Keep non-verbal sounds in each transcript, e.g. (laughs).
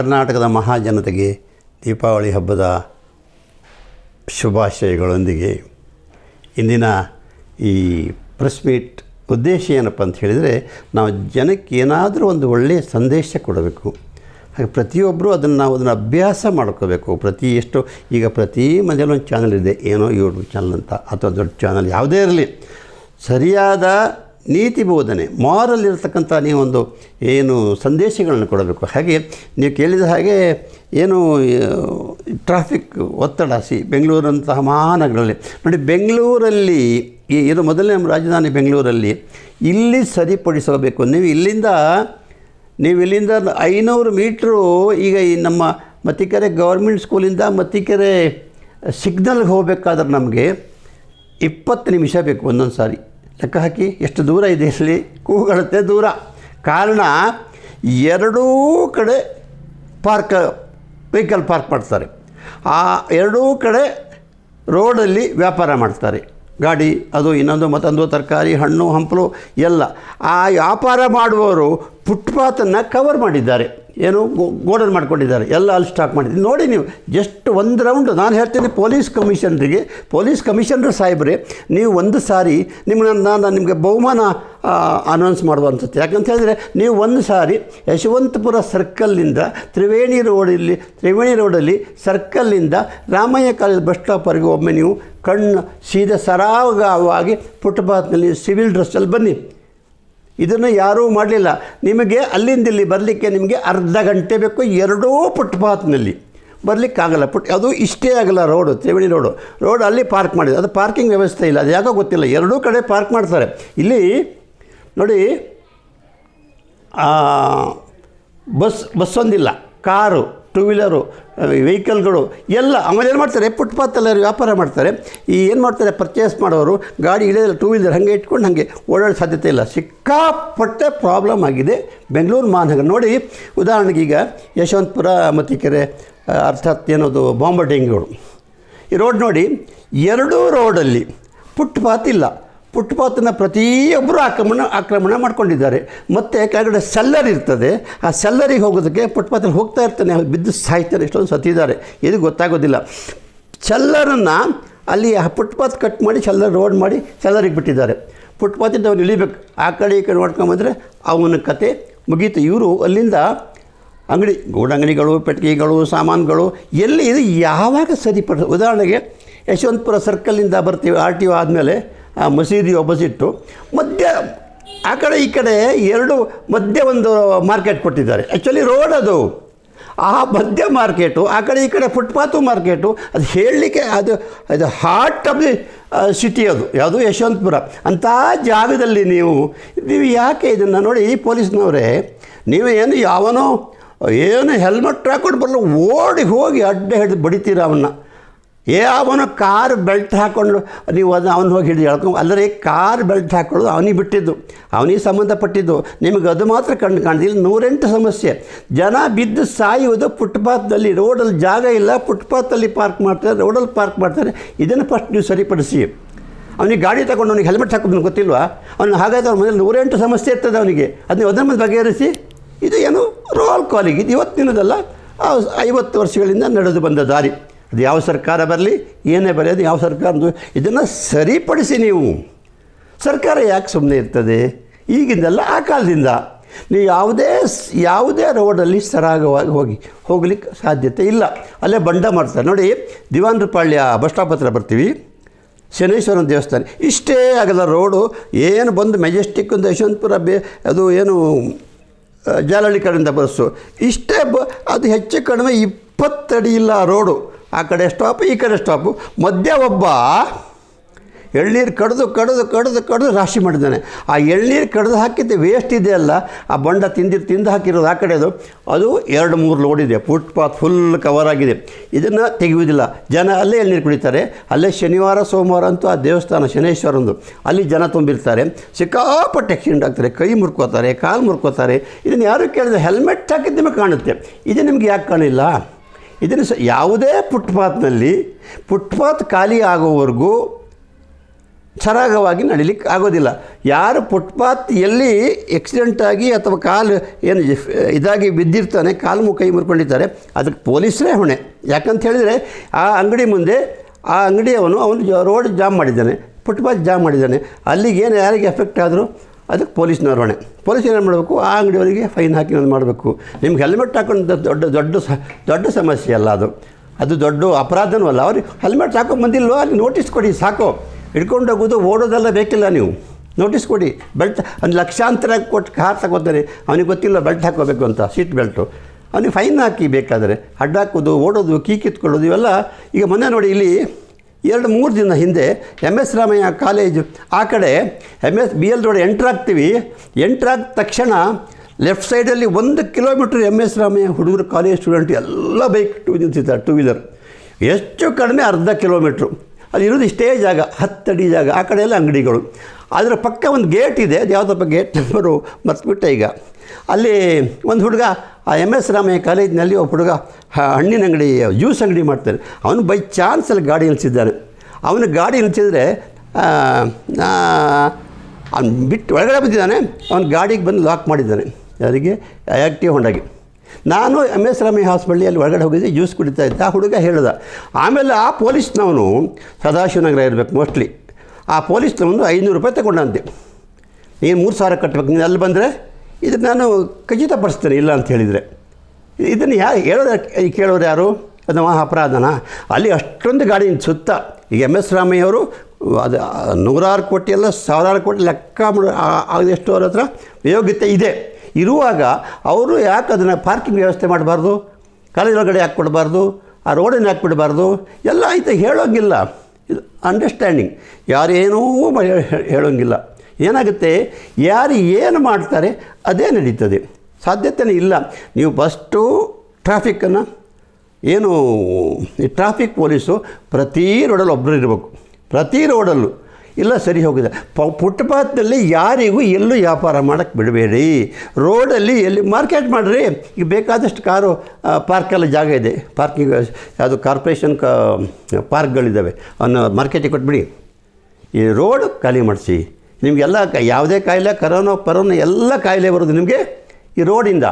ಕರ್ನಾಟಕದ ಮಹಾಜನತೆಗೆ ದೀಪಾವಳಿ ಹಬ್ಬದ ಶುಭಾಶಯಗಳೊಂದಿಗೆ ಇಂದಿನ ಈ ಪ್ರೆಸ್ ಮೀಟ್ ಉದ್ದೇಶ ಏನಪ್ಪ ಅಂತ ಹೇಳಿದರೆ, ನಾವು ಜನಕ್ಕೆ ಏನಾದರೂ ಒಂದು ಒಳ್ಳೆಯ ಸಂದೇಶ ಕೊಡಬೇಕು. ಹಾಗೆ ಪ್ರತಿಯೊಬ್ಬರೂ ಅದನ್ನು ನಾವು ಅದನ್ನು ಅಭ್ಯಾಸ ಮಾಡ್ಕೋಬೇಕು. ಪ್ರತಿ ಎಷ್ಟು, ಈಗ ಪ್ರತಿ ಮನೇಲಿ ಒಂದು ಚಾನಲ್ ಇದೆ. ಏನೋ ಯೂಟ್ಯೂಬ್ ಚಾನಲ್ ಅಂತ, ಅಥವಾ ದೊಡ್ಡ ಚಾನಲ್ ಯಾವುದೇ ಇರಲಿ. ಸರಿಯಾದ ನೀತಿ ಬೋಧನೆ ಮಾರಲ್ ಇರತಕ್ಕಂಥ ನೀವೊಂದು ಏನು ಸಂದೇಶಗಳನ್ನು ಕೊಡಬೇಕು. ಹಾಗೆ ನೀವು ಕೇಳಿದ ಹಾಗೆ ಏನು ಟ್ರಾಫಿಕ್ ಒತ್ತಡ, ಸಿ, ಬೆಂಗಳೂರಂತಹ ಮಹಾನಗರಗಳಲ್ಲಿ. ನೋಡಿ, ಬೆಂಗಳೂರಲ್ಲಿ ಈ, ಇದು ಮೊದಲನೇ ನಮ್ಮ ರಾಜಧಾನಿ ಬೆಂಗಳೂರಲ್ಲಿ ಇಲ್ಲಿ ಸರಿಪಡಿಸಬೇಕು. ನೀವು ಇಲ್ಲಿಂದ ನೀವು ಇಲ್ಲಿಂದ ಐನೂರು ಮೀಟ್ರು ಈಗ ಈ ನಮ್ಮ ಮತ್ತಿಕೆರೆ ಗೌರ್ಮೆಂಟ್ ಸ್ಕೂಲಿಂದ ಮತ್ತಿಕೆರೆ ಸಿಗ್ನಲ್ಗೆ ಹೋಗಬೇಕಾದ್ರೆ ನಮಗೆ ಇಪ್ಪತ್ತು ನಿಮಿಷ ಬೇಕು ಒಂದೊಂದು ಸಾರಿ ಲೆಕ್ಕ ಹಾಕಿ, ಎಷ್ಟು ದೂರ ಇದೆ ಇಲ್ಲಿ? ಕೂಗಳತ್ತೆ ದೂರ. ಕಾರಣ, ಎರಡೂ ಕಡೆ ಪಾರ್ಕ್, ವೆಹಿಕಲ್ ಪಾರ್ಕ್ ಮಾಡ್ತಾರೆ. ಆ ಎರಡೂ ಕಡೆ ರೋಡಲ್ಲಿ ವ್ಯಾಪಾರ ಮಾಡ್ತಾರೆ. ಗಾಡಿ, ಅದು ಇನ್ನೊಂದು ಮತ್ತೊಂದು ತರಕಾರಿ, ಹಣ್ಣು, ಹಂಪಲು, ಎಲ್ಲ. ಆ ವ್ಯಾಪಾರ ಮಾಡುವವರು ಫುಟ್ಪಾತನ್ನು ಕವರ್ ಮಾಡಿದ್ದಾರೆ. ಏನು ಗೋಡನ್ ಮಾಡ್ಕೊಂಡಿದ್ದಾರೆ. ಎಲ್ಲ ಅಲ್ಲಿ ಸ್ಟಾಕ್ ಮಾಡಿದ್ದಾರೆ ನೋಡಿ ನೀವು ಜಸ್ಟ್ ಒಂದು ರೌಂಡ್ ನಾನು ಹೇಳ್ತೀನಿ ಪೊಲೀಸ್ ಕಮಿಷನರಿಗೆ ಪೊಲೀಸ್ ಕಮಿಷನರ್ ಸಾಹೇಬ್ರೆ, ನೀವು ಒಂದು ಸಾರಿ ನಿಮ್ಮನ್ನ ನಾನು ನಿಮಗೆ ಬಹುಮಾನ ಅನೌನ್ಸ್ ಮಾಡುವಂಥದ್ದು ಯಾಕಂತ ಹೇಳಿದರೆ, ನೀವು ಒಂದು ಸಾರಿ ಯಶವಂತಪುರ ಸರ್ಕಲ್ನಿಂದ ತ್ರಿವೇಣಿ ರೋಡಲ್ಲಿ ತ್ರಿವೇಣಿ ರೋಡಲ್ಲಿ ಸರ್ಕಲ್ನಿಂದ ರಾಮಯ್ಯ ಕಾಲೇಜ್ ಬಸ್ ಸ್ಟಾಪ್ವರೆಗೆ ಒಮ್ಮೆ ನೀವು ಕಣ್ಣು ಸೀದಾ ಸರಾಗವಾಗಿ ಫುಟ್ಪಾತ್ನಲ್ಲಿ ಸಿವಿಲ್ ಡ್ರೆಸ್ಸಲ್ಲಿ ಬನ್ನಿ. ಇದನ್ನು ಯಾರೂ ಮಾಡಲಿಲ್ಲ. ನಿಮಗೆ ಅಲ್ಲಿಂದ ಇಲ್ಲಿ ಬರಲಿಕ್ಕೆ ನಿಮಗೆ ಅರ್ಧ ಗಂಟೆ ಬೇಕು, ಎರಡೂ ಫುಟ್ಪಾತ್ನಲ್ಲಿ. ಬರಲಿಕ್ಕಾಗಲ್ಲ, ಪುಟ್, ಅದು ಇಷ್ಟೇ ಆಗಲ್ಲ ರೋಡು, ತ್ರಿವೇಣಿ ರೋಡು. ರೋಡ್ ಅಲ್ಲಿ ಪಾರ್ಕ್ ಮಾಡಿದೆ ಅದು ಪಾರ್ಕಿಂಗ್ ವ್ಯವಸ್ಥೆ ಇಲ್ಲ, ಅದು ಯಾಕೋ ಗೊತ್ತಿಲ್ಲ. ಎರಡೂ ಕಡೆ ಪಾರ್ಕ್ ಮಾಡ್ತಾರೆ. ಇಲ್ಲಿ ನೋಡಿ ಬಸ್ ಬಸ್ ಒಂದಿಲ್ಲ, ಕಾರು ಟೂ ವೀಲರು ವೆಹಿಕಲ್ಗಳು ಎಲ್ಲ ಆಮೇಲೆ ಏನು ಮಾಡ್ತಾರೆ ಫುಟ್ಪಾತಲ್ಲಿ ವ್ಯಾಪಾರ ಮಾಡ್ತಾರೆ. ಈ ಏನು ಮಾಡ್ತಾರೆ ಪರ್ಚೇಸ್ ಮಾಡೋರು, ಗಾಡಿ ಇಳಿದ್ರೆ ಟೂ ವೀಲರ್ ಹಾಗೆ ಇಟ್ಕೊಂಡು ಹಾಗೆ ಓಡಾಡೋ ಸಾಧ್ಯತೆ ಇಲ್ಲ. ಸಿಕ್ಕಾಪಟ್ಟೆ ಪ್ರಾಬ್ಲಮ್ ಆಗಿದೆ. ಬೆಂಗಳೂರು ಮಹಾನಗರ ನೋಡಿ, ಉದಾಹರಣೆಗೆ ಈಗ ಯಶವಂತಪುರ, ಮತ್ತಿಕೆರೆ ಅರ್ಥಾತ್ ಏನದು ಬಾಂಬರ್ಡಿಂಗ್ಗಳು ಈ ರೋಡ್ ನೋಡಿ, ಎರಡೂ ರೋಡಲ್ಲಿ ಫುಟ್ಪಾತ್ ಇಲ್ಲ. ಫುಟ್ಪಾತನ್ನು ಪ್ರತಿಯೊಬ್ಬರೂ ಆಕ್ರಮಣ ಆಕ್ರಮಣ ಮಾಡ್ಕೊಂಡಿದ್ದಾರೆ. ಮತ್ತು ಕೆಳಗಡೆ ಸೆಲ್ಲರ್ ಇರ್ತದೆ. ಆ ಸೆಲ್ಲರಿಗೆ ಹೋಗೋದಕ್ಕೆ ಫುಟ್ಪಾತಲ್ಲಿ ಹೋಗ್ತಾ ಇರ್ತಾನೆ. ಬಿದ್ದು ಸಾಯ್ತಾರೆ. ಎಷ್ಟೊಂದು ಸತ್ತಿದ್ದಾರೆ ಇದು ಗೊತ್ತಾಗೋದಿಲ್ಲ. ಸೆಲ್ಲರನ್ನು ಅಲ್ಲಿ ಆ ಫುಟ್ಪಾತ್ ಕಟ್ ಮಾಡಿ ಸೆಲ್ಲರ್ ರೋಡ್ ಮಾಡಿ ಸೆಲ್ಲರಿಗೆ ಬಿಟ್ಟಿದ್ದಾರೆ. ಫುಟ್ಪಾತಿಂದ ಅವ್ರು ಇಳಿಬೇಕು. ಆ ಕಡೆ ಈ ಕಡೆ ನೋಡ್ಕೊಂಬಂದರೆ ಅವನ ಕತೆ ಮುಗೀತು. ಇವರು ಅಲ್ಲಿಂದ ಅಂಗಡಿ ಗೂಡಂಗಡಿಗಳು ಪೆಟ್ಟಿಗೆಗಳು ಸಾಮಾನುಗಳು ಎಲ್ಲಿ ಇದು ಯಾವಾಗ ಸರಿಪಡ ಉದಾಹರಣೆಗೆ ಯಶವಂತಪುರ ಸರ್ಕಲ್ಲಿಂದ ಬರ್ತೀವಿ, ಆರ್ ಟಿ ಒ ಆದಮೇಲೆ ಆ, ಮಸೀದಿ ಒಬ್ಬಸಿಟ್ಟು ಮಧ್ಯ, ಆ ಕಡೆ ಈ ಕಡೆ ಎರಡು ಮಧ್ಯೆ ಒಂದು ಮಾರ್ಕೆಟ್ ಕೊಟ್ಟಿದ್ದಾರೆ. ಆ್ಯಕ್ಚುಲಿ ರೋಡ್ ಅದು. ಆ ಮಧ್ಯ ಮಾರ್ಕೆಟು ಆ ಕಡೆ ಈ ಕಡೆ ಫುಟ್ಪಾತು ಮಾರ್ಕೆಟು ಅದು ಹೇಳಲಿಕ್ಕೆ ಅದು ಅದು ಹಾರ್ಟ್ ಆಫ್ ದಿ ಸಿಟಿ ಅದು. ಯಾವುದು? ಯಶವಂತಪುರ. ಅಂಥ ಜಾಗದಲ್ಲಿ ನೀವು ನೀವು ಯಾಕೆ ಇದನ್ನು ನೋಡಿ ಈ ಪೊಲೀಸ್ನವರೇ, ನೀವು ಏನು ಯಾವನೋ, ಏನು ಹೆಲ್ಮೆಟ್ ಹಾಕೊಂಡು ಬರಲು ಓಡಿ ಹೋಗಿ ಅಡ್ಡ ಹಿಡಿದು ಬಡಿತೀರ ಅವನ್ನ ಯಾವನು ಕಾರ್ ಬೆಲ್ಟ್ ಹಾಕ್ಕೊಂಡು ನೀವು ಅದನ್ನ ಅವನು ಹೋಗಿ ಹಿಡಿದು ಹೇಳ್ಕೊಂಡು ಅಲ್ಲದೆ ಕಾರ್ ಬೆಲ್ಟ್ ಹಾಕ್ಕೊಳ್ಳೋದು ಅವನಿಗೆ ಬಿಟ್ಟಿದ್ದು. ಅವನಿಗೆ ಸಂಬಂಧಪಟ್ಟಿದ್ದು. ನಿಮಗೆ ಅದು ಮಾತ್ರ ಕಂಡು ಕಾಣ್ದಿಲ್ಲ ನೂರೆಂಟು ಸಮಸ್ಯೆ. ಜನ ಬಿದ್ದು ಸಾಯುವುದು ಫುಟ್ಪಾತ್ನಲ್ಲಿ, ರೋಡಲ್ಲಿ ಜಾಗ ಇಲ್ಲ ಫುಟ್ಪಾತಲ್ಲಿ ಪಾರ್ಕ್ ಮಾಡ್ತಾರೆ, ರೋಡಲ್ಲಿ ಪಾರ್ಕ್ ಮಾಡ್ತಾರೆ. ಇದನ್ನು ಫಸ್ಟ್ ನೀವು ಸರಿಪಡಿಸಿ. ಅವನಿಗೆ ಗಾಡಿ ತಗೊಂಡು ಅವನಿಗೆ ಹೆಲ್ಮೆಟ್ ಹಾಕೋದು ಗೊತ್ತಿಲ್ವಾ? ಅವನು ಹಾಗಾದ್ರೆ ಅವ್ನ ಮನೇಲಿ ನೂರೆಂಟು ಸಮಸ್ಯೆ ಇರ್ತದೆ ಅವನಿಗೆ. ಅದನ್ನ ಅದನ್ನ ಮೇಲೆ ಬಗೆಹರಿಸಿ. ಇದು ಏನು ರೋಲ್ ಕಾಲಿಗೆ ಇದು ಇವತ್ತಿನದಲ್ಲ ಐವತ್ತು ವರ್ಷಗಳಿಂದ ನಡೆದು ಬಂದ ದಾರಿ. ಅದು ಯಾವ ಸರ್ಕಾರ ಬರಲಿ, ಏನೇ ಬರಲಿ, ಅದು ಯಾವ ಸರ್ಕಾರದ್ದು, ಇದನ್ನು ಸರಿಪಡಿಸಿ ನೀವು. ಸರ್ಕಾರ ಯಾಕೆ ಸುಮ್ಮನೆ ಇರ್ತದೆ? ಈಗಿಂದಲ್ಲ, ಆ ಕಾಲದಿಂದ. ನೀವು ಯಾವುದೇ ಯಾವುದೇ ರೋಡಲ್ಲಿ ಸರಾಗವಾಗಿ ಹೋಗಿ, ಹೋಗ್ಲಿಕ್ಕೆ ಸಾಧ್ಯತೆ ಇಲ್ಲ. ಅಲ್ಲೇ ಬಂಡ ಮಾಡ್ತಾರೆ. ನೋಡಿ ದಿವಾನ್ರಪಾಳ್ಯ ಬಸ್ ಸ್ಟಾಪ್ ಹತ್ರ ಬರ್ತೀವಿ. ಶನೇಶ್ವರನ ದೇವಸ್ಥಾನ. ಇಷ್ಟೇ ಆಗಲ್ಲ, ರೋಡು ಏನು ಬಂದು ಮೆಜೆಸ್ಟಿಕ್ ಒಂದು ಯಶವಂತಪುರ ಬೇ, ಅದು ಏನು ಜಾಲಹಳ್ಳಿ ಕಡೆಯಿಂದ ಬಸ್ಸು. ಇಷ್ಟೇ ಬ, ಅದು ಹೆಚ್ಚು ಕಡಿಮೆ ಇಪ್ಪತ್ತಡಿ ಇಲ್ಲ ಆ ರೋಡು. ಆ ಕಡೆ ಸ್ಟಾಪು ಈ ಕಡೆ ಸ್ಟಾಪು ಮಧ್ಯ ಒಬ್ಬ ಎಳ್ನೀರು ಕಡ್ದು ಕಡ್ದು ಕಡ್ದು ಕಡ್ದು ರಾಶಿ ಮಾಡಿದ್ದಾನೆ. ಆ ಎಳ್ನೀರು ಕಡ್ದು ಹಾಕಿದ್ದು ವೇಸ್ಟ್ ಇದೆ ಅಲ್ಲ, ಆ ಬಂಡ ತಿಂದಿರು ತಿಂದು ಹಾಕಿರೋದು ಆ ಕಡೆದು, ಅದು ಎರಡು, ಮೂರು ಲೋಡ್ ಇದೆ. ಫುಟ್ಪಾತ್ ಫುಲ್ ಕವರ್ ಆಗಿದೆ. ಇದನ್ನು ತೆಗೆಯುವುದಿಲ್ಲ. ಜನ ಅಲ್ಲೇ ಎಳ್ನೀರು ಕುಡಿತಾರೆ. ಅಲ್ಲೇ ಶನಿವಾರ, ಸೋಮವಾರ ಅಂತೂ ಆ ದೇವಸ್ಥಾನ ಶನೇಶ್ವರಂದು. ಅಲ್ಲಿ ಜನ ತುಂಬಿರ್ತಾರೆ. ಸಿಕ್ಕಾಪಟ್ಟೆ ಆಕ್ಸಿಡೆಂಟ್ ಆಗ್ತಾರೆ. ಕೈ ಮುರ್ಕೋತಾರೆ, ಕಾಲು ಮುರ್ಕೋತಾರೆ. ಇದನ್ನು ಯಾರು ಕೇಳಿದ್ರೆ ಹೆಲ್ಮೆಟ್ ಹಾಕಿದ್ದು ನಿಮಗೆ ಕಾಣುತ್ತೆ. ಇದು ನಿಮ್ಗೆ ಯಾಕೆ ಕಾಣಿಲ್ಲ? ಇದನ್ನು ಸ ಯಾವುದೇ ಫುಟ್ಪಾತ್ನಲ್ಲಿ ಫುಟ್ಪಾತ್ ಖಾಲಿ ಆಗೋವರೆಗೂ ಸರಾಗವಾಗಿ ನಡಿಲಿಕ್ಕೆ ಆಗೋದಿಲ್ಲ. ಯಾರು ಫುಟ್ಪಾತ್ ಎಲ್ಲಿ ಆಗಿ ಅಥವಾ ಕಾಲು ಏನು ಇದಾಗಿ ಬಿದ್ದಿರ್ತಾನೆ, ಕಾಲು ಮುಖ ಕೈ ಮುರ್ಕೊಂಡಿರ್ತಾರೆ ಅದಕ್ಕೆ ಪೊಲೀಸರೇ ಹೊಣೆ. ಯಾಕಂತ ಹೇಳಿದರೆ, ಆ ಅಂಗಡಿ ಮುಂದೆ ಆ ಅಂಗಡಿಯವನು ಅವನು ರೋಡ್ ಜಾಮ್ ಮಾಡಿದ್ದಾನೆ, ಫುಟ್ಪಾತ್ ಜಾಮ್ ಮಾಡಿದ್ದಾನೆ. ಅಲ್ಲಿಗೇನು ಯಾರಿಗೆ ಎಫೆಕ್ಟ್ ಆದರೂ? ಅದಕ್ಕೆ ಪೊಲೀಸ್ನವ್ರ ಹೊಣೆ ಪೊಲೀಸ್ ಏನು ಮಾಡಬೇಕು? ಆ ಅಂಗಡಿಯವರಿಗೆ ಫೈನ್ ಹಾಕಿ ಒಂದು ಮಾಡಬೇಕು. ನಿಮ್ಗೆ ಹೆಲ್ಮೆಟ್ ಹಾಕೊಂಡು ದೊಡ್ಡ ದೊಡ್ಡ ದೊಡ್ಡ ಸಮಸ್ಯೆ ಅಲ್ಲ ಅದು. ಅದು ದೊಡ್ಡ ಅಪರಾಧನೂ ಅಲ್ಲ. ಅವ್ರಿಗೆ ಹೆಲ್ಮೆಟ್ ಹಾಕೊಂಡು ಬಂದಿಲ್ವೋ? ಅಲ್ಲಿ ನೋಟಿಸ್ ಕೊಡಿ, ಸಾಕು. ಹಿಡ್ಕೊಂಡು ಹೋಗೋದು, ಓಡೋದೆಲ್ಲ ಬೇಕಿಲ್ಲ ನೀವು. ನೋಟಿಸ್ ಕೊಡಿ. ಬೆಲ್ಟ್, ಒಂದು ಲಕ್ಷಾಂತರ ಕೊಟ್ಟು ಕಾರ್ ತಗೋತಾರೆ ಅವನಿಗೆ ಗೊತ್ತಿಲ್ಲ, ಬೆಲ್ಟ್ ಹಾಕೋಬೇಕು ಅಂತ, ಸೀಟ್ ಬೆಲ್ಟು. ಅವನಿಗೆ ಫೈನ್ ಹಾಕಿ ಬೇಕಾದರೆ, ಅಡ್ಡಾಕೋದು, ಓಡೋದು, ಕೀ ಕಿತ್ಕೊಳ್ಳೋದು, ಇವೆಲ್ಲ ಈಗ ಮೊನ್ನೆ ನೋಡಿ ಇಲ್ಲಿ ಎರಡು ಮೂರು ದಿನ ಹಿಂದೆ ಎಂ ಎಸ್ ರಾಮಯ್ಯ ಕಾಲೇಜು, ಆ ಕಡೆ M S B L road ಎಂಟ್ರಾಗ್ತೀವಿ ಎಂಟ್ರಾದ ತಕ್ಷಣ ಲೆಫ್ಟ್ ಸೈಡಲ್ಲಿ ಒಂದು ಕಿಲೋಮೀಟ್ರ್ ಎಂ ಎಸ್ ರಾಮಯ್ಯ ಹುಡುಗರು, ಕಾಲೇಜ್ ಸ್ಟೂಡೆಂಟ್ ಎಲ್ಲ ಬೈಕ್ ಟೂ ನಿಂತಿದ್ದಾರೆ, ಟೂ ವೀಲರ್. ಹೆಚ್ಚು ಕಡಿಮೆ ಅರ್ಧ ಕಿಲೋಮೀಟ್ರು. ಅಲ್ಲಿ ಇರೋದು ಇಷ್ಟೇ ಜಾಗ ಹತ್ತಡಿ ಜಾಗ, ಆ ಕಡೆ ಎಲ್ಲ ಅಂಗಡಿಗಳು. ಅದರ ಪಕ್ಕ ಒಂದು ಗೇಟ್ ಇದೆ, ಅದು ಯಾವುದಪ್ಪ ಗೇಟ್ ನಂಬರು ಮರ್ತ್ಬಿಟ್ಟೆ ಈಗ. ಅಲ್ಲಿ ಒಂದು ಹುಡುಗ ಆ ಎಂ ಎಸ್ ರಾಮಯ್ಯ ಕಾಲೇಜಿನಲ್ಲಿ ಒಬ್ಬ ಹುಡುಗ ಹಣ್ಣಿನ ಅಂಗಡಿ, ಜ್ಯೂಸ್ ಅಂಗಡಿ ಮಾಡ್ತಾನೆ ಅವನು ಬೈ ಚಾನ್ಸಲ್ಲಿ ಗಾಡಿ ನಿಲ್ಸಿದ್ದಾನೆ. ಅವನು ಗಾಡಿ ನಿಲ್ಸಿದ್ರೆ ಅವ್ನು ಬಿಟ್ಟು ಒಳಗಡೆ ಬಂದಿದ್ದಾನೆ ಅವನ ಗಾಡಿಗೆ ಬಂದು ಲಾಕ್ ಮಾಡಿದ್ದಾನೆ. ಯಾರಿಗೆ? ಆ್ಯಕ್ಟಿವ್ ಹೊಂಡಾಗಿ. ನಾನು ಎಂ ಎಸ್ ರಾಮಯ್ಯ ಹಾಸ್ಪಿಟ್ಲಿಯಲ್ಲಿ ಒಳಗಡೆ ಹೋಗಿದ್ದೆ, ಜ್ಯೂಸ್ ಕುಡಿತಾ ಇದ್ದ. ಆ ಹುಡುಗ ಹೇಳ್ದ, ಆಮೇಲೆ ಆ ಪೊಲೀಸ್ನವನು ಸದಾಶಿವನಗರ ಇರಬೇಕು ಮೋಸ್ಟ್ಲಿ. ಆ ಪೊಲೀಸ್ನವನು ಐನೂರು ರೂಪಾಯಿ ತಗೊಂಡಂತೆ. ನೀನು ಮೂರು ಸಾವಿರ ಕಟ್ಟಬೇಕು ನೀನು ಅಲ್ಲಿ ಬಂದರೆ? ಇದು ನಾನು ಖಚಿತಪಡಿಸ್ತೇನೆ, ಇಲ್ಲ ಅಂತ ಹೇಳಿದರೆ. ಇದನ್ನು ಯಾ ಹೇಳೋದು ಕೇಳೋರು ಯಾರು? ಅದು ಮಹಾ ಅಪರಾಧನ ಅಲ್ಲಿ ಅಷ್ಟೊಂದು ಗಾಡಿ ಸುತ್ತ, ಈಗ ಎಂ ಎಸ್ ರಾಮಯ್ಯವರು, ಅದು ನೂರಾರು ಕೋಟಿ ಎಲ್ಲ ಸಾವಿರಾರು ಕೋಟಿ ಲೆಕ್ಕ ಎಷ್ಟು ಅವ್ರ ಹತ್ರ? ಯೋಗ್ಯತೆ ಇದೆ. ಇರುವಾಗ ಅವರು ಯಾಕೆ ಅದನ್ನು ಪಾರ್ಕಿಂಗ್ ವ್ಯವಸ್ಥೆ ಮಾಡಬಾರ್ದು? ಕಾಲೇಜ್ ಒಳಗಡೆ ಯಾಕೆ ಕೊಡಬಾರ್ದು? ಆ ರೋಡನ್ನು ಯಾಕೆ ಬಿಡಬಾರ್ದು? ಎಲ್ಲ ಐತೆ ಹೇಳೋಂಗಿಲ್ಲ. ಇದು ಅಂಡರ್ಸ್ಟ್ಯಾಂಡಿಂಗ್. ಯಾರೇನೂ ಹೇಳೋಂಗಿಲ್ಲ. ಏನಾಗುತ್ತೆ? ಯಾರು ಏನು ಮಾಡ್ತಾರೆ ಅದೇ ನಡೀತದೆ. ಸಾಧ್ಯತೆಯೇ ಇಲ್ಲ. ನೀವು ಫಸ್ಟು ಟ್ರಾಫಿಕ್ಕನ್ನು ಏನು, ಈ ಟ್ರಾಫಿಕ್ ಪೊಲೀಸು ಪ್ರತಿ ರೋಡಲ್ಲಿ ಒಬ್ಬರು ಇರಬೇಕು. ಪ್ರತಿ ರೋಡಲ್ಲೂ ಇಲ್ಲ, ಸರಿ ಹೋಗಿದೆ. ಪ ಫುಟ್ಪಾತ್ನಲ್ಲಿ ಯಾರಿಗೂ ಎಲ್ಲೂ ವ್ಯಾಪಾರ ಮಾಡೋಕ್ಕೆ ಬಿಡಬೇಡಿ. ರೋಡಲ್ಲಿ ಎಲ್ಲಿ ಮಾರ್ಕೆಟ್ ಮಾಡಿರಿ. ಈಗ ಬೇಕಾದಷ್ಟು ಕಾರು ಪಾರ್ಕಲ್ಲಿ ಜಾಗ ಇದೆ. ಪಾರ್ಕಿಂಗ್, ಯಾವುದು ಕಾರ್ಪೊರೇಷನ್ ಕ ಪಾರ್ಕ್ಗಳಿದ್ದಾವೆ. ಅವನ್ನ ಮಾರ್ಕೆಟಿಗೆ ಕೊಟ್ಬಿಡಿ. ಈ ರೋಡ್ ಖಾಲಿ ಮಾಡಿಸಿ. ನಿಮಗೆಲ್ಲ ಯಾವುದೇ ಕಾಯಿಲೆ, ಕರೋನೋ, ಪರೋನೋ ಎಲ್ಲ ಕಾಯಿಲೆ ಬರೋದು ನಿಮಗೆ ಈ ರೋಡಿಂದ.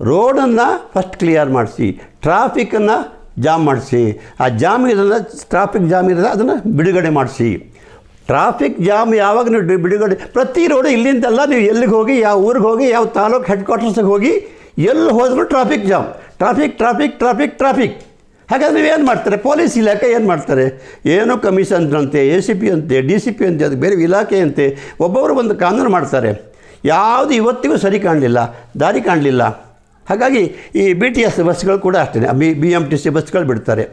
ರೋಡನ್ನು ಫಸ್ಟ್ ಕ್ಲಿಯರ್ ಮಾಡಿಸಿ ಟ್ರಾಫಿಕ್ಕನ್ನು ಜಾಮ್ ಮಾಡಿಸಿ. ಆ ಜಾಮ್ ಇರೋದನ್ನ ಟ್ರಾಫಿಕ್ ಜಾಮ್ ಇರೋದ ಅದನ್ನು ಬಿಡುಗಡೆ ಮಾಡಿಸಿ. ಟ್ರಾಫಿಕ್ ಜಾಮ್ ಯಾವಾಗ ನೀವು ಬಿಡುಗಡೆ, ಪ್ರತಿ ರೋಡು ಇಲ್ಲಿಂದಲ್ಲ ನೀವು ಎಲ್ಲಿಗೆ ಹೋಗಿ, ಯಾವ ಊರಿಗೆ ಹೋಗಿ, ಯಾವ ತಾಲೂಕು ಹೆಡ್ ಕ್ವಾರ್ಟರ್ಸಿಗೆ ಹೋಗಿ, ಎಲ್ಲಿ ಹೋದರೂ traffic jam traffic traffic traffic traffic ಹಾಗಾದ್ರೆ ನೀವೇನು ಮಾಡ್ತಾರೆ? ಪೊಲೀಸ್ ಇಲಾಖೆ ಏನು ಮಾಡ್ತಾರೆ? ಏನೋ ಕಮಿಷನ್ ಅಂತೆ ಎ ಸಿ ಪಿ ಅಂತೆ ಡಿ ಸಿ ಪಿ ಅಂತೆ ಅದು ಬೇರೆ ಇಲಾಖೆ ಅಂತೆ ಒಬ್ಬೊಬ್ಬರು ಒಂದು ಕಾನೂನು ಮಾಡ್ತಾರೆ. ಯಾವುದು ಇವತ್ತಿಗೂ ಸರಿ ಕಾಣಲಿಲ್ಲ, ದಾರಿ ಕಾಣಲಿಲ್ಲ. ಹಾಗಾಗಿ ಈ ಬಿ ಟಿ ಎಸ್ ಬಸ್ಗಳು ಕೂಡ ಅಷ್ಟೇ B B M T C ಬಸ್ಗಳು ಬಿಡ್ತಾರೆ.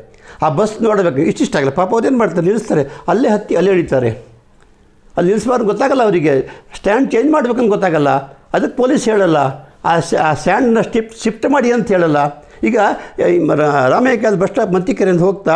ಆ ಬಸ್ ನೋಡಬೇಕು, ಇಷ್ಟಿಷ್ಟ ಆಗಲ್ಲ. ಪಾಪ ಅದೇನು ಮಾಡ್ತಾರೆ? ನಿಲ್ಲಿಸ್ತಾರೆ. ಅಲ್ಲೇ ಹತ್ತಿ, ಅಲ್ಲೇ ಇಳಿತಾರೆ. ಅಲ್ಲಿ ನಿಲ್ಲಿಸ್ಬಾರ್ದು ಗೊತ್ತಾಗಲ್ಲ ಅವರಿಗೆ. ಸ್ಟ್ಯಾಂಡ್ ಚೇಂಜ್ ಮಾಡ್ಬೇಕಂತ ಗೊತ್ತಾಗಲ್ಲ. ಅದಕ್ಕೆ ಪೊಲೀಸ್ ಹೇಳಲ್ಲ. ಆ ಸ್ಯಾಂಡನ್ನ ಆ ಸ್ಟಿಪ್, ಶಿಫ್ಟ್ ಮಾಡಿ ಅಂತ ಹೇಳಲ್ಲ. ಈಗ ಈ ಮ- ರಾ- ರಾಮಯ್ಯ ಕಾಲೇಜ್ ಬಸ್ ಸ್ಟಾಪ್ ಮತ್ತಿಕೆರೆಯಿಂದ ಹೋಗ್ತಾ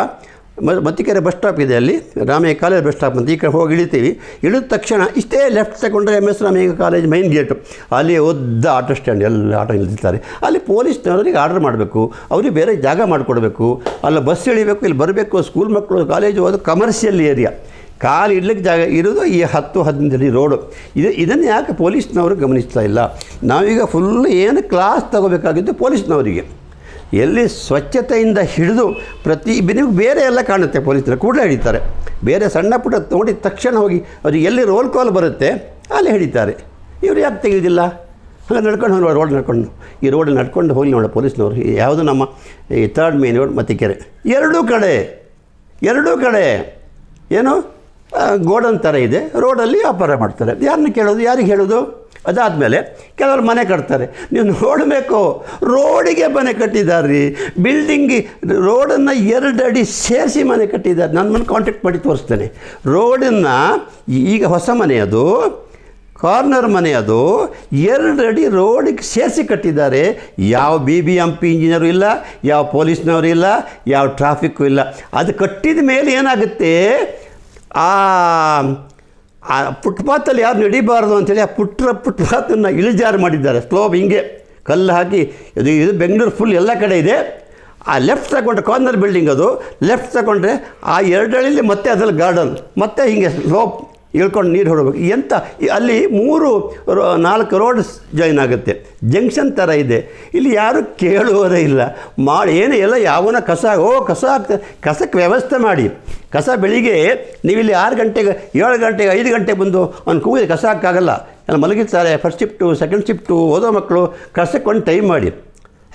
ಮತ್ತಿಕೆರೆ ಬಸ್ ಸ್ಟಾಪ್ ಇದೆ ಅಲ್ಲಿ ರಾಮಯ್ಯ ಕಾಲೇಜ್ ಬಸ್ ಸ್ಟಾಪ್ ಅಂತ ಈ ಕಡೆ ಹೋಗಿ ಇಳಿತೀವಿ. ಇಳಿದ ತಕ್ಷಣ ಇಷ್ಟೇ ಲೆಫ್ಟ್ ತಗೊಂಡ್ರೆ M S Ramaiah college main gate ಅಲ್ಲಿ ಉದ್ದ ಆಟೋ ಸ್ಟ್ಯಾಂಡ್ ಎಲ್ಲ ಆಟೋ ನಿಲ್ತಿರ್ತಾರೆ ಅಲ್ಲಿ ಪೊಲೀಸ್ನವರಿಗೆ ಆರ್ಡರ್ ಮಾಡಬೇಕು. ಅವ್ರಿಗೆ ಬೇರೆ ಜಾಗ ಮಾಡಿಕೊಡ್ಬೇಕು. ಅಲ್ಲಿ ಬಸ್ ಇಳಿಬೇಕು, ಇಲ್ಲಿ ಬರಬೇಕು ಸ್ಕೂಲ್ ಮಕ್ಕಳು ಕಾಲೇಜು ಹೋದ ಕಮರ್ಷಿಯಲ್ ಏರಿಯಾ ಕಾಲು ಇಡ್ಲಿಕ್ಕೆ ಜಾಗ ಇರೋದು ಈ ಹತ್ತು ಹದಿನೈದು ರೋಡು ಇದು, ಇದನ್ನು ಯಾಕೆ ಪೊಲೀಸ್ನವರು ಗಮನಿಸ್ತಾ ಇಲ್ಲ? ನಾವೀಗ ಫುಲ್ ಏನು ಕ್ಲಾಸ್ ತಗೋಬೇಕಾಗಿದ್ದು ಪೊಲೀಸ್ನವರಿಗೆ ಎಲ್ಲಿ ಸ್ವಚ್ಛತೆಯಿಂದ ಹಿಡಿದು ಪ್ರತಿ ನಿಮಗೆ ಬೇರೆ ಎಲ್ಲ ಕಾಣುತ್ತೆ ಪೊಲೀಸರು ಕೂಡಲೇ ಹಿಡಿತಾರೆ. ಬೇರೆ ಸಣ್ಣ ಪುಟ್ಟ ನೋಡಿದ ತಕ್ಷಣ ಹೋಗಿ ಅವ್ರಿಗೆ ಎಲ್ಲಿ ರೋಲ್ ಕಾಲ್ ಬರುತ್ತೆ, ಅಲ್ಲಿ ಹಿಡಿತಾರೆ. ಇವರು ಯಾಕೆ ತೆಗೆಯೋದಿಲ್ಲ ಹಾಗೆ ನಡ್ಕೊಂಡು ಹೋಗಿ ರೋಡ್ ನಡ್ಕೊಂಡು ಈ ರೋಡ್ ನಡ್ಕೊಂಡು ಹೋಗಿ ನೋಡ ಪೊಲೀಸ್ನವರು. ಯಾವುದು ನಮ್ಮ ಈ ಥರ್ಡ್ ಮೇನ್ ರೋಡ್ ಮತ್ತಿಕೆರೆ. ಎರಡೂ ಕಡೆ ಎರಡೂ ಕಡೆ. ಏನು? ಗೋಡನ್ ಥರ ಇದೆ. ರೋಡಲ್ಲಿ ವ್ಯಾಪಾರ ಮಾಡ್ತಾರೆ. ಯಾರನ್ನ ಕೇಳೋದು? ಯಾರಿಗೆ ಹೇಳೋದು? ಅದಾದಮೇಲೆ ಕೆಲವರು ಮನೆ ಕಟ್ತಾರೆ. ನೀವು ನೋಡಬೇಕು ರೋಡಿಗೆ ಮನೆ ಕಟ್ಟಿದ್ದಾರೆ ಬಿಲ್ಡಿಂಗ್ ರೋಡನ್ನು ಎರಡು ಅಡಿ ಸೇರಿಸಿ ಮನೆ ಕಟ್ಟಿದ್ದಾರೆ ನನ್ನ ಮನೆ ಕಾಂಟ್ಯಾಕ್ಟ್ ಮಾಡಿ ತೋರಿಸ್ತೇನೆ. ರೋಡನ್ನು ಈಗ ಹೊಸ ಮನೆ ಅದು. ಕಾರ್ನರ್ ಮನೆ ಅದು. ಎರಡು ಅಡಿ ರೋಡಿಗೆ ಸೇರಿಸಿ ಕಟ್ಟಿದ್ದಾರೆ ಯಾವ B B M P engineer ಇಲ್ಲ, ಯಾವ ಪೊಲೀಸ್ನವರು ಇಲ್ಲ, ಯಾವ ಟ್ರಾಫಿಕ್ಕು ಇಲ್ಲ. ಅದು ಕಟ್ಟಿದ ಮೇಲೆ ಏನಾಗುತ್ತೆ? ಆ ಆ ಫುಟ್ಪಾತಲ್ಲಿ ಯಾರು ನಡೀಬಾರ್ದು ಅಂತೇಳಿ ಆ ಪುಟ್ರ ಫುಟ್ಪಾತನ್ನು ಇಳಿಜಾರು ಮಾಡಿದ್ದಾರೆ. ಸ್ಲೋಬ್ ಹಿಂಗೆ ಕಲ್ಲು ಹಾಕಿ, ಇದು ಇದು ಬೆಂಗಳೂರು ಫುಲ್ ಎಲ್ಲ ಕಡೆ ಇದೆ. ಆ ಲೆಫ್ಟ್ ತಗೊಂಡ್ರೆ ಕಾರ್ನರ್ ಬಿಲ್ಡಿಂಗ್ ಅದು. ಲೆಫ್ಟ್ ತಗೊಂಡ್ರೆ ಆ ಎರಡಳಿಲಿ ಮತ್ತೆ ಅದ್ರಲ್ಲಿ ಗಾರ್ಡನ್ ಮತ್ತೆ ಹಿಂಗೆ ಸ್ಲೋಪ್ ಇಳ್ಕೊಂಡು ನೀರು ಹೊರಬೇಕು ಎಂಥ ಅಲ್ಲಿ ಮೂರು ನಾಲ್ಕು ರೋಡ್ ಜಾಯ್ನ್ ಆಗುತ್ತೆ. ಜಂಕ್ಷನ್ ಥರ ಇದೆ. ಇಲ್ಲಿ ಯಾರು ಕೇಳುವುದೇ ಇಲ್ಲ. ಮಾಡಿ, ಏನು, ಎಲ್ಲ ಯಾವನ ಕಸ, ಓ, ಕಸ ಆಗ್ತದೆ ಕಸಕ್ಕೆ ವ್ಯವಸ್ಥೆ ಮಾಡಿ. ಕಸ ಬೆಳಿಗ್ಗೆ ನೀವಿಲ್ಲಿ ಆರು ಗಂಟೆಗೆ, ಏಳು ಗಂಟೆಗೆ, ಐದು ಗಂಟೆಗೆ ಬಂದು ಅವ್ನು ಕೂಗಿ ಕಸ ಹಾಕಾಗಲ್ಲ ಎಲ್ಲ ಮಲಗಿರ್ತಾರೆ. ಫಸ್ಟ್ ಶಿಫ್ಟು ಸೆಕೆಂಡ್ ಶಿಫ್ಟು ಓದೋ ಮಕ್ಕಳು ಕಸಕ್ಕೆ ಒಂದು ಟೈಮ್ ಮಾಡಿ.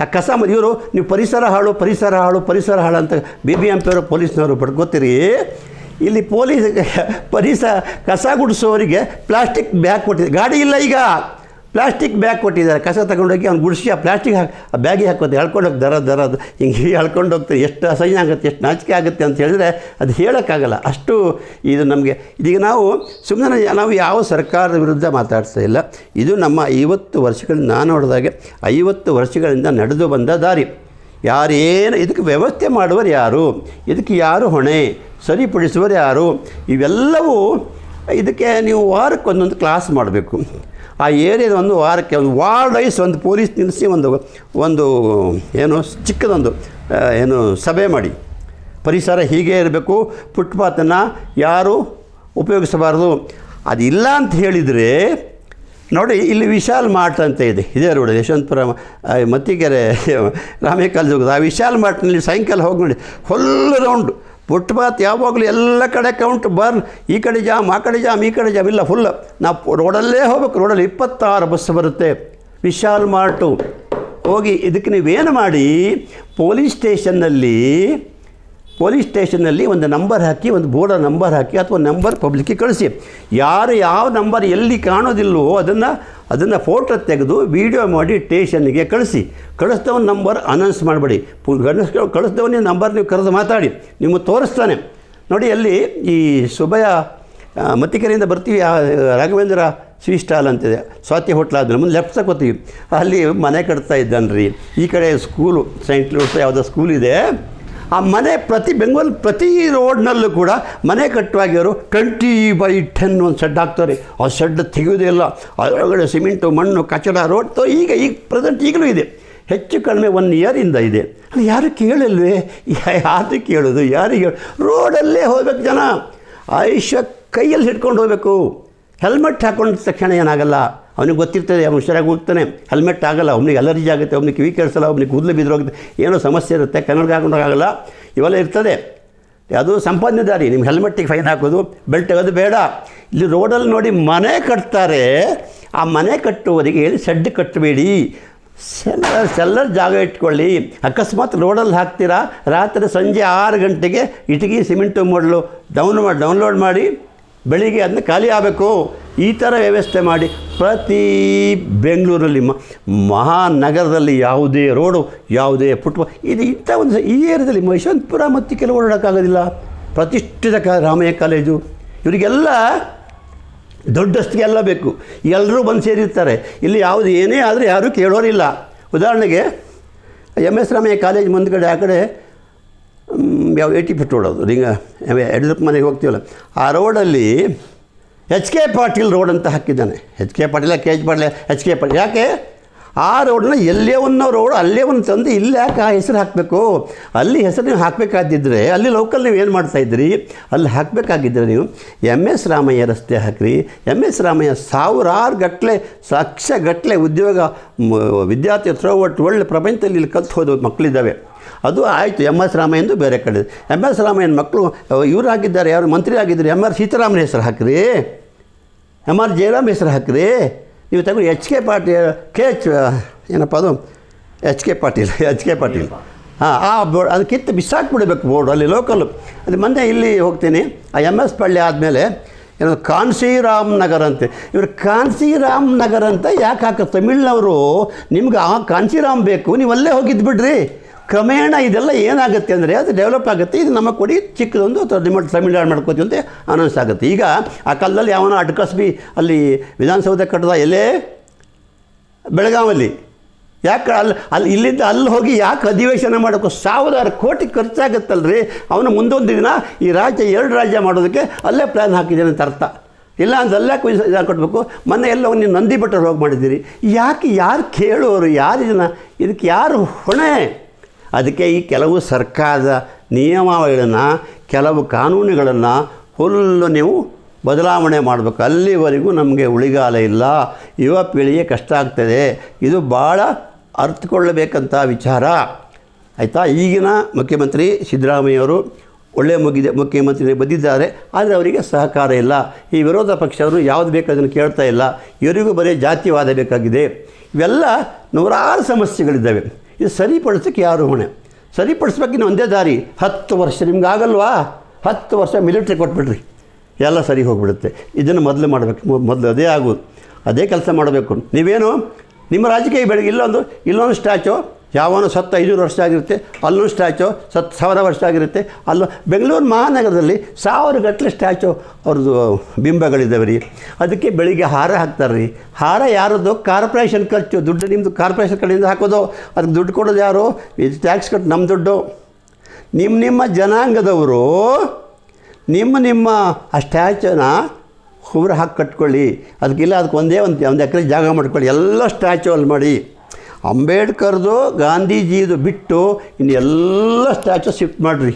ಆ ಕಸ ಮತ್ತು ಇವರು, ನೀವು ಪರಿಸರ ಹಾಳು ಪರಿಸರ ಹಾಳು ಪರಿಸರ ಹಾಳು ಅಂತ ಬಿ ಬಿ ಎಂ ಪಿ ಅವರು, ಪೊಲೀಸ್ನವರು ಪಡ್ಕೋತೀರಿ ಇಲ್ಲಿ ಪೊಲೀಸ್ ಪರಿಸ ಕಸ ಗುಡಿಸೋರಿಗೆ ಪ್ಲಾಸ್ಟಿಕ್ ಬ್ಯಾಗ್ ಕೊಟ್ಟಿದ್ದಾರೆ ಗಾಡಿ ಇಲ್ಲ ಈಗ. ಪ್ಲಾಸ್ಟಿಕ್ ಬ್ಯಾಗ್ ಕೊಟ್ಟಿದ್ದಾರೆ. ಕಸ ತಗೊಂಡೋಗಿ ಅವ್ನು ಗುಡಿಸಿ ಆ ಪ್ಲಾಸ್ಟಿಕ್ ಹಾಕಿ ಆ ಬ್ಯಾಗಿಗೆ ಹಾಕೋದು ಹೋಗಿ ದರ ದರ ಅದು. ಹಿಂಗೆ ಎಳ್ಕೊಂಡು ಹೋಗ್ತಾರೆ. ಎಷ್ಟು ಅಸಹ್ಯ ಆಗುತ್ತೆ, ಎಷ್ಟು ನಾಚಿಕೆ ಆಗುತ್ತೆ ಅಂತ ಹೇಳಿದ್ರೆ ಅದು ಹೇಳೋಕ್ಕಾಗಲ್ಲ. ಅಷ್ಟು ಇದು ನಮಗೆ. ಇದೀಗ ನಾವು ಸುಮ್ಮನೆ ನಾವು ಯಾವ ಸರ್ಕಾರದ ವಿರುದ್ಧ ಮಾತಾಡ್ತಾ ಇಲ್ಲ. ಇದು ನಮ್ಮ ಐವತ್ತು ವರ್ಷಗಳಿಂದ ನಾನು ನೋಡಿದಾಗೆ ಐವತ್ತು ವರ್ಷಗಳಿಂದ ನಡೆದು ಬಂದ ದಾರಿ. ಯಾರೇನು ಇದಕ್ಕೆ ವ್ಯವಸ್ಥೆ ಮಾಡುವರು ಯಾರು? ಇದಕ್ಕೆ ಯಾರು ಹೊಣೆ? ಸರಿಪಡಿಸುವರು ಯಾರು? ಇವೆಲ್ಲವೂ ಇದಕ್ಕೆ ನೀವು ವಾರಕ್ಕೆ ಒಂದೊಂದು ಕ್ಲಾಸ್ ಮಾಡಬೇಕು. ಆ ಏರಿಯಾದ ಒಂದು ವಾರಕ್ಕೆ ಒಂದು ವಾರ್ಡ್ ವೈಸ್ ಒಂದು ಪೊಲೀಸ್ ನಿಲ್ಲಿಸಿ ಒಂದು ಒಂದು ಏನು ಚಿಕ್ಕದೊಂದು ಏನು ಸಭೆ ಮಾಡಿ. ಪರಿಸರ ಹೀಗೆ ಇರಬೇಕು, ಫುಟ್ಪಾತನ್ನು ಯಾರು ಉಪಯೋಗಿಸಬಾರ್ದು. ಅದಿಲ್ಲ ಅಂತ ಹೇಳಿದರೆ, ನೋಡಿ, ಇಲ್ಲಿ ವಿಶಾಲ್ ಮಾರ್ಟ್ ಅಂತ ಇದೆ. ಇದೇ ರೋಡ್, ಯಶವಂತಪುರ ಮತ್ತಿಕೆರೆ ರಾಮೇಕಾಲ್ ಆ ವಿಶಾಲ್ ಮಾರ್ಟ್ನಲ್ಲಿ ಸಾಯಂಕಾಲ ಹೋಗಿ ನೋಡಿ ಫುಲ್ ರೌಂಡ್ ಫುಟ್ಪಾತ್ ಯಾವಾಗಲೂ ಎಲ್ಲ ಕಡೆ ಕೌಂಟ್ ಬರ್ನ್ ಈ ಕಡೆ ಜಾಮ್ ಆ ಕಡೆ ಜಾಮ್ ಈ ಕಡೆ ಜಾಮ್ ಇಲ್ಲ ಫುಲ್ ನಾವು ರೋಡಲ್ಲೇ ಹೋಗ್ಬೇಕು. ರೋಡಲ್ಲಿ ಇಪ್ಪತ್ತಾರು ಬಸ್ ಬರುತ್ತೆ. ವಿಶಾಲ್ ಮಾರ್ಟು. ಹೋಗಿ ಇದಕ್ಕೆ ನೀವೇನು ಮಾಡಿ? ಪೊಲೀಸ್ ಸ್ಟೇಷನ್ನಲ್ಲಿ ಪೊಲೀಸ್ ಸ್ಟೇಷನ್ನಲ್ಲಿ ಒಂದು ನಂಬರ್ ಹಾಕಿ, ಒಂದು ಬೋರ್ಡ ನಂಬರ್ ಹಾಕಿ ಅಥವಾ ನಂಬರ್ ಪಬ್ಲಿಕ್ಕಿಗೆ ಕಳಿಸಿ. ಯಾರು ಯಾವ ನಂಬರ್ ಎಲ್ಲಿ ಕಾಣೋದಿಲ್ವೋ ಅದನ್ನು ಅದನ್ನು ಫೋಟೋ ತೆಗೆದು ವೀಡಿಯೋ ಮಾಡಿ ಸ್ಟೇಷನ್ಗೆ ಕಳಿಸಿ. ಕಳಿಸ್ದವನ ನಂಬರ್ ಅನೌನ್ಸ್ ಮಾಡಬೇಡಿ. ಕಳಿಸ್ದವನ ನಂಬರ್ ನೀವು ಕರೆದು ಮಾತಾಡಿ. ನಿಮ್ಮ ತೋರಿಸ್ತಾನೆ. ನೋಡಿ ಅಲ್ಲಿ ಈ ಸುಭಯ ಮತ್ತಿಕೆರೆಯಿಂದ ಬರ್ತೀವಿ. ರಾಘವೇಂದ್ರ ಸ್ವೀ ಸ್ಟಾಲ್ ಅಂತಿದೆ. ಸ್ವಾತಿ ಹೋಟ್ಲ್ ಆದ್ರೆ ಮುಂದೆ ಲೆಫ್ಟ್ ತಗೋತೀವಿ ಅಲ್ಲಿ ಮನೆ ಕಟ್ತಾ ಇದ್ದಾನ್ರಿ. ಈ ಕಡೆ ಸ್ಕೂಲು ಸೈಂಟ್ ಲೂಟ್ಸ್ ಯಾವುದೋ ಸ್ಕೂಲ್ ಇದೆ. ಆ ಮನೆ ಪ್ರತಿ ಬೆಂಗಳೂರು ಪ್ರತಿ ರೋಡ್ನಲ್ಲೂ ಕೂಡ ಮನೆ ಕಟ್ಟುವಾಗಿವರು ಟ್ವೆಂಟಿ ಬೈ ಟೆನ್ ಒಂದು ಶೆಡ್ ಹಾಕ್ತಾರೆ. ಆ ಶೆಡ್ ತೆಗೆಯೋದೇ ಇಲ್ಲ. ಅದರೊಳಗಡೆ ಸಿಮೆಂಟು, ಮಣ್ಣು, ಕಚಡ, ರೋಡ್ ಈಗ ಈಗ ಪ್ರೆಸೆಂಟ್ ಈಗಲೂ ಇದೆ. ಹೆಚ್ಚು ಕಡಿಮೆ ಒನ್ ಇಯರಿಂದ ಇದೆ ಅಲ್ಲಿ, ಯಾರು ಕೇಳಲ್ವೇ? ಯಾರು ಕೇಳೋದು? ಯಾರಿಗೆ ರೋಡಲ್ಲೇ ಹೋಗ್ಬೇಕು ಜನ. ಆಯುಷ್ಯ ಕೈಯಲ್ಲಿ ಹಿಡ್ಕೊಂಡು ಹೋಗಬೇಕು. ಹೆಲ್ಮೆಟ್ ಹಾಕೊಂಡ ತಕ್ಷಣ ಏನಾಗಲ್ಲ. ಅವನಿಗೆ ಗೊತ್ತಿರ್ತದೆ, ಅವನು ಹುಷಾರಾಗಿ ಹೋಗ್ತಾನೆ ಹೆಲ್ಮೆಟ್ ಆಗಲ್ಲ ಅವನಿಗೆ ಅಲರ್ಜಿ ಆಗುತ್ತೆ ಅವನಿಗೆ ಕಿವಿ ಕೇಳಿಸಲ್ಲ ಅವನಿಗೆ ಕೂದಲು ಬಿದ್ದೋಗುತ್ತೆ ಏನೋ ಸಮಸ್ಯೆ ಇರುತ್ತೆ ಕನ್ನಡ ಹಾಕೊಂಡೋಗಲ್ಲ ಇವೆಲ್ಲ ಇರ್ತದೆ. ಅದು ಸಂಪಾದನೆ ದಾರಿ ನಿಮ್ಮ ಹೆಲ್ಮೆಟ್ಟಿಗೆ ಫೈನ್ ಹಾಕೋದು ಬೆಲ್ಟ್ ಅದು ಬೇಡ. ಇಲ್ಲಿ ರೋಡಲ್ಲಿ ನೋಡಿ ಮನೆ ಕಟ್ತಾರೆ. ಆ ಮನೆ ಕಟ್ಟುವವರಿಗೆ ಹೇಳಿ ಶೆಡ್ ಕಟ್ಟಬೇಡಿ ಸೆಲ್ಲರ್ ಸೆಲ್ಲರ್ ಜಾಗ ಇಟ್ಕೊಳ್ಳಿ. ಅಕಸ್ಮಾತ್ ರೋಡಲ್ಲಿ ಹಾಕ್ತೀರಾ? ರಾತ್ರಿ ಸಂಜೆ ಆರು ಗಂಟೆಗೆ ಇಟಗಿ ಸಿಮೆಂಟು ಮಾಡಲು ಡೌನ್ ಮಾಡಿ ಡೌನ್ಲೋಡ್ ಮಾಡಿ. ಬೆಳಿಗ್ಗೆ ಅದನ್ನ ಖಾಲಿ ಆಗಬೇಕು. ಈ ಥರ ವ್ಯವಸ್ಥೆ ಮಾಡಿ ಪ್ರತಿ ಬೆಂಗಳೂರಲ್ಲಿ ಮಹಾನಗರದಲ್ಲಿ ಯಾವುದೇ ರೋಡು, ಯಾವುದೇ ಫುಟ್ಬಾಲ್ ಇದು ಇಂಥ ಒಂದು ಈ ಏರಿಯಾದಲ್ಲಿ ಯಶವಂತಪುರ ಮತ್ತು ಕೆಲವು ಓಡಾಡೋಕ್ಕಾಗೋದಿಲ್ಲ. ಪ್ರತಿಷ್ಠಿತ ಕ, ರಾಮಯ್ಯ ಕಾಲೇಜು. ಇವರಿಗೆಲ್ಲ ದೊಡ್ಡಸ್ತಿಗೆಲ್ಲ ಬೇಕು. ಎಲ್ಲರೂ ಬಂದು ಸೇರಿರ್ತಾರೆ. ಇಲ್ಲಿ ಯಾವುದು ಏನೇ ಆದರೂ ಯಾರೂ ಕೇಳೋರಿಲ್ಲ. ಉದಾಹರಣೆಗೆ ಎಂ ಎಸ್ ರಾಮಯ್ಯ ಕಾಲೇಜ್ ಮುಂದ್ಗಡೆ ಆ ಕಡೆ ಯಾವ ಏಯ್ಟಿ ಫಿಟ್ ರೋಡ್ ಅದು. ರಿಂಗ ಯಡಿಯೂರಪ್ಪ ಮನೆಗೆ ಹೋಗ್ತೀವಲ್ಲ. ಆ ರೋಡಲ್ಲಿ ಎಚ್ ಕೆ ಪಾಟೀಲ್ ರೋಡ್ ಅಂತ ಹಾಕಿದ್ದಾನೆ. H K Patil K H Patil H K Patil ಯಾಕೆ? ಆ ರೋಡನ್ನ ಎಲ್ಲೇ ಒಂದು ರೋಡ್ ಅಲ್ಲೇ ಒಂದು ತಂದು ಇಲ್ಲಿ ಯಾಕೆ ಆ ಹೆಸರು ಹಾಕಬೇಕು? ಅಲ್ಲಿ ಹೆಸರು ನೀವು ಹಾಕಬೇಕಾದಿದ್ದರೆ ಅಲ್ಲಿ ಲೋಕಲ್ ನೀವು ಏನು ಮಾಡ್ತಾಯಿದ್ರಿ ಅಲ್ಲಿ ಹಾಕಬೇಕಾಗಿದ್ದರೆ ನೀವು ಎಂ ಎಸ್ ರಾಮಯ್ಯ ರಸ್ತೆ ಹಾಕ್ರಿ. ಎಂ ಎಸ್ ರಾಮಯ್ಯ ಸಾವಿರಾರು ಗಟ್ಟಲೆ ಲಕ್ಷ ಗಟ್ಟಲೆ ಉದ್ಯೋಗ ವಿದ್ಯಾರ್ಥಿ ಥ್ರೋ ಒಟ್ಟು ಒಳ್ಳೆ ಪ್ರಪಂಚದಲ್ಲಿ ಇಲ್ಲಿ ಕಲ್ತು ಹೋದ ಮಕ್ಕಳಿದ್ದಾವೆ ಅದು ಆಯಿತು ಎಂ ಎಸ್ ರಾಮಯ್ಯಂದು ಬೇರೆ ಕಡೆ. ಎಂ ಎಸ್ ರಾಮಯ್ಯನ ಮಕ್ಕಳು ಇವರು ಆಗಿದ್ದಾರೆ ಯಾರು ಮಂತ್ರಿ ಆಗಿದ್ದಾರೆ ಎಂ ಆರ್ ಸೀತಾರಾಮನ ಹೆಸರು ಹಾಕಿರಿ. ಎಂ ಆರ್ ಜಯರಾಮ್ ಹೆಸರು ಹಾಕ್ರಿ. ನೀವು ತಗೊಂಡು H K Patil, K H ಏನಪ್ಪ ಅದು? H K Patil, (laughs) H K Patil. ಹಾಂ, ಆ ಬೋರ್ಡ್ ಅದು ಕಿತ್ತು ಬಿಸಾಕ್ಬಿಡ್ಬೇಕು ಬೋರ್ಡ್, ಅಲ್ಲಿ ಲೋಕಲ್. ಅದು ಮೊನ್ನೆ ಇಲ್ಲಿ ಹೋಗ್ತೀನಿ, ಆ ಎಂ ಎಸ್ ಪಳ್ಳಿ ಆದಮೇಲೆ ಏನೋ ಕಾನ್ಸಿರಾಮ್ ನಗರ ಅಂತೆ. ಇವರು ಕಾನ್ಸಿರಾಮ್ ನಗರ ಅಂತ ಯಾಕೆ ಹಾಕ ತಮಿಳ್ನವರು, ನಿಮ್ಗೆ ಆ ಕಾನ್ಸಿರಾಮ್ ಬೇಕು ನೀವು ಅಲ್ಲೇ ಹೋಗಿದ್ದು ಬಿಡ್ರಿ. ಕ್ರಮೇಣ ಇದೆಲ್ಲ ಏನಾಗುತ್ತೆ ಅಂದರೆ ಅದು ಡೆವಲಪ್ ಆಗುತ್ತೆ. ಇದು ನಮ್ಮ ಕೊಡಿ, ಚಿಕ್ಕದೊಂದು ಅಥವಾ ನಿಮ್ಮ ತಮಿಳ್ನಾಡು ಮಾಡ್ಕೋತೀವಿ ಅಂತ ಅನೌನ್ಸ್ ಆಗುತ್ತೆ. ಈಗ ಆ ಕಾಲದಲ್ಲಿ ಯಾವನೋ ಅಡ್ಕಸ್ಬಿ ಅಲ್ಲಿ ವಿಧಾನಸೌಧ ಕಟ್ಟದ ಎಲ್ಲೇ ಬೆಳಗಾವಲ್ಲಿ. ಯಾಕೆ ಅಲ್ಲಿ ಅಲ್ಲಿ ಇಲ್ಲಿಂದ ಅಲ್ಲಿ ಹೋಗಿ ಯಾಕೆ ಅಧಿವೇಶನ ಮಾಡೋಕ್ಕೂ ಸಾವಿರಾರು ಕೋಟಿ ಖರ್ಚಾಗುತ್ತಲ್ರಿ? ಅವನು ಮುಂದೊಂದು ದಿನ ಈ ರಾಜ್ಯ, ಎರಡು ರಾಜ್ಯ ಮಾಡೋದಕ್ಕೆ ಅಲ್ಲೇ ಪ್ಲ್ಯಾನ್ ಹಾಕಿದ್ದೇನೆ ಅಂತ ಅರ್ಥ. ಇಲ್ಲ ಅಂದ್ರೆ ಅಲ್ಲೇ ಕೊಡಬೇಕು ಮೊನ್ನೆ ಎಲ್ಲ ನೀವು ನಂದಿ ಬೆಟ್ಟರು ಹೋಗಿ ಮಾಡಿದ್ದೀರಿ. ಯಾಕೆ ಯಾರು ಕೇಳೋರು, ಯಾರು ಇದನ್ನು? ಇದಕ್ಕೆ ಯಾರು ಹೊಣೆ? ಅದಕ್ಕೆ ಈ ಕೆಲವು ಸರ್ಕಾರದ ನಿಯಮಾವಳಿಗಳನ್ನು, ಕೆಲವು ಕಾನೂನುಗಳನ್ನು ಫುಲ್ಲು ನೀವು ಬದಲಾವಣೆ ಮಾಡಬೇಕು. ಅಲ್ಲಿವರೆಗೂ ನಮಗೆ ಉಳಿಗಾಲ ಇಲ್ಲ. ಯುವ ಪೀಳಿಗೆ ಕಷ್ಟ ಆಗ್ತದೆ. ಇದು ಭಾಳ ಅರ್ಥಕೊಳ್ಳಬೇಕಂತ ವಿಚಾರ. ಆಯಿತಾ? ಈಗಿನ ಮುಖ್ಯಮಂತ್ರಿ ಸಿದ್ದರಾಮಯ್ಯವರು ಒಳ್ಳೆಯ ಮುಗಿದ ಮುಖ್ಯಮಂತ್ರಿ ಬಂದಿದ್ದಾರೆ. ಆದರೆ ಅವರಿಗೆ ಸಹಕಾರ ಇಲ್ಲ. ಈ ವಿರೋಧ ಪಕ್ಷವರು ಯಾವುದು ಬೇಕು ಅದನ್ನು ಕೇಳ್ತಾ ಇಲ್ಲ. ಇವರಿಗೂ ಬರೀ ಜಾತಿವಾದ ಬೇಕಾಗಿದೆ. ಇವೆಲ್ಲ ನೂರಾರು ಸಮಸ್ಯೆಗಳಿದ್ದಾವೆ. ಇದು ಸರಿಪಡಿಸೋಕ್ಕೆ ಯಾರು ಹೊಣೆ? ಸರಿಪಡಿಸ್ಬೇಕು ಇನ್ನು ಒಂದೇ ದಾರಿ. ಹತ್ತು ವರ್ಷ ನಿಮ್ಗೆ ಆಗಲ್ವಾ ಹತ್ತು ವರ್ಷ ಮಿಲಿಟ್ರಿ ಕೊಟ್ಬಿಡ್ರಿ. ಎಲ್ಲ ಸರಿ ಹೋಗಿಬಿಡುತ್ತೆ. ಇದನ್ನು ಮೊದಲು ಮಾಡಬೇಕು. ಮೊದಲು ಅದೇ ಆಗೋದು. ಅದೇ ಕೆಲಸ ಮಾಡಬೇಕು. ನೀವೇನು? ನಿಮ್ಮ ರಾಜಕೀಯ ಬೆಳಗ್ಗೆ ಇಲ್ಲೊಂದು ಇಲ್ಲೊಂದು ಸ್ಟ್ಯಾಚು ಯಾವನೋ ಸತ್ತು ಐನೂರು ವರ್ಷ ಆಗಿರುತ್ತೆ, ಅಲ್ಲೂ ಸ್ಟ್ಯಾಚು ಸತ್ತು ಸಾವಿರ ವರ್ಷ ಆಗಿರುತ್ತೆ, ಅಲ್ಲೂ ಬೆಂಗಳೂರು ಮಹಾನಗರದಲ್ಲಿ ಸಾವಿರ ಗಟ್ಟಲೆ ಸ್ಟ್ಯಾಚು ಅವ್ರದ್ದು ಬಿಂಬಗಳಿದ್ದಾವೆ ರೀ ಅದಕ್ಕೆ ಬೆಳಿಗ್ಗೆ ಹಾರ ಹಾಕ್ತಾರೆ ರೀ ಹಾರ ಯಾರದ್ದು? ಕಾರ್ಪೊರೇಷನ್ ಖರ್ಚು. ದುಡ್ಡು ನಿಮ್ಮದು ಕಾರ್ಪೊರೇಷನ್ ಕಡೆಯಿಂದ ಹಾಕೋದು. ಅದಕ್ಕೆ ದುಡ್ಡು ಕೊಡೋದು ಯಾರು? ಇದು ಟ್ಯಾಕ್ಸ್ ಕಟ್ಟು ನಮ್ಮ ದುಡ್ಡು. ನಿಮ್ಮ ನಿಮ್ಮ ಜನಾಂಗದವರು, ನಿಮ್ಮ ನಿಮ್ಮ ಆ ಸ್ಟ್ಯಾಚುನ ಹುಬ್ರ ಹಾಕಿ ಕಟ್ಕೊಳ್ಳಿ. ಅದಕ್ಕಿಲ್ಲ, ಅದಕ್ಕೆ ಒಂದೇ ಒಂದು ಒಂದು ಎಕರೆ ಜಾಗ ಮಾಡ್ಕೊಳ್ಳಿ. ಎಲ್ಲ ಸ್ಟ್ಯಾಚು ಅಲ್ಲಿ ಮಾಡಿ. ಅಂಬೇಡ್ಕರ್ದು ಗಾಂಧೀಜಿದು ಬಿಟ್ಟು ಇನ್ನು ಎಲ್ಲ ಸ್ಟ್ಯಾಚು ಶಿಫ್ಟ್ ಮಾಡಿರಿ.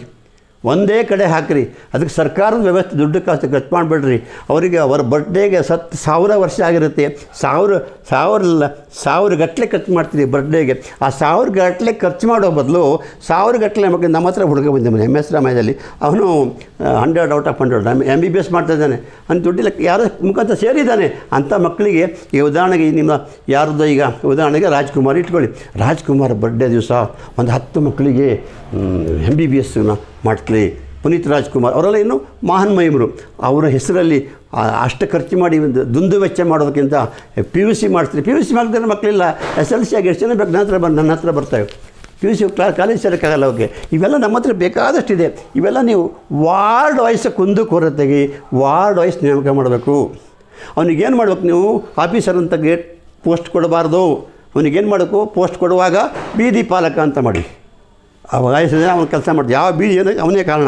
ಒಂದೇ ಕಡೆ ಹಾಕಿರಿ. ಅದಕ್ಕೆ ಸರ್ಕಾರದ ವ್ಯವಸ್ಥೆ ದುಡ್ಡು ಕಾಸು ಖರ್ಚು ಮಾಡಿಬಿಡ್ರಿ. ಅವರಿಗೆ ಅವರ ಬರ್ಡೇಗೆ ಸತ್ತು ಸಾವಿರ ವರ್ಷ ಆಗಿರುತ್ತೆ. ಸಾವಿರ ಸಾವಿರ ಇಲ್ಲ ಸಾವಿರ ಗಟ್ಟಲೆ ಖರ್ಚು ಮಾಡ್ತೀರಿ ಬರ್ಡೇಗೆ ಆ ಸಾವಿರ ಗಟ್ಟಲೆ ಖರ್ಚು ಮಾಡೋ ಬದಲು ಸಾವಿರ ಗಟ್ಟಲೆ ಮಕ್ಕಳು ನಮ್ಮ ಹತ್ರ ಹುಡುಗ ಬಂದಿದ್ದಾನೆ ಎಂ ಎಸ್ ರಾಮಯ್ಯದಲ್ಲಿ ಅವನು hundred out of hundred M B B S ಮಾಡ್ತಾ ಇದ್ದಾನೆ. ಅಂತ ದುಡ್ಡಿಲ್ಲ, ಯಾರೋ ಮುಖಾಂತರ ಸೇರಿದ್ದಾನೆ. ಅಂಥ ಮಕ್ಕಳಿಗೆ ಈ ಉದಾಹರಣೆಗೆ ನಿಮ್ಮ ಯಾರ್ದು ಈಗ ಉದಾಹರಣೆಗೆ ರಾಜ್ಕುಮಾರ್ ಇಟ್ಕೊಳ್ಳಿ. ರಾಜ್ಕುಮಾರ್ ಬರ್ಡೇ ದಿವಸ ಒಂದು ಹತ್ತು ಮಕ್ಕಳಿಗೆ ಎಂ ಬಿ ಬಿ ಎಸ್ನ ಮಾಡ್ತೀವಿ ಪುನೀತ್ ರಾಜ್ಕುಮಾರ್. ಅವರೆಲ್ಲ ಇನ್ನು ಮಹಾನ್ ಮಹಿಮರು ಅವರ ಹೆಸರಲ್ಲಿ ಅಷ್ಟು ಖರ್ಚು ಮಾಡಿ ದುಂದು ವೆಚ್ಚ ಮಾಡೋದಕ್ಕಿಂತ ಪಿ ಯು ಸಿ ಮಾಡ್ತೀರಿ ಪಿ ಯು ಸಿ ಮಾಡಿದ್ರೆ ಮಕ್ಕಳಿಲ್ಲ ಎಸ್ ಎಲ್ ಸಿ ಆಗಿ ಎಷ್ಟು ಜನ ಬೇಕು ನನ್ನ ಹತ್ರ ಬಂದು ನನ್ನ ಹತ್ರ ಬರ್ತವೆ. ಪಿ ಯು ಸಿ ಕ್ಲಾ ಕಾಲೇಜ್ ಸೇರೋಕ್ಕಾಗಲ್ಲ ಅವ್ರಿಗೆ. ಇವೆಲ್ಲ ನಮ್ಮ ಹತ್ರ ಬೇಕಾದಷ್ಟಿದೆ. ಇವೆಲ್ಲ ನೀವು ವಾರ್ಡ್ ವೈಸ್ ಕುಂದು ಕೊರತೆಗೆ ವಾರ್ಡ್ ವೈಸ್ ನೇಮಕ ಮಾಡಬೇಕು. ಅವನಿಗೇನು ಮಾಡ್ಬೇಕು ನೀವು? ಆಫೀಸರ್ ಅಂತ ಗೇಟ್ ಪೋಸ್ಟ್ ಕೊಡಬಾರ್ದು. ಅವನಿಗೇನು ಮಾಡಬೇಕು? ಪೋಸ್ಟ್ ಕೊಡುವಾಗ ಬೀದಿ ಪಾಲಕ ಅಂತ ಮಾಡಿ. ಆ ವಯಸ್ಸಿನ ಅವನು ಕೆಲಸ ಮಾಡ್ತಾನೆ. ಯಾವ ಬೀಜ ಏನೋ ಅವನೇ ಕಾರಣ.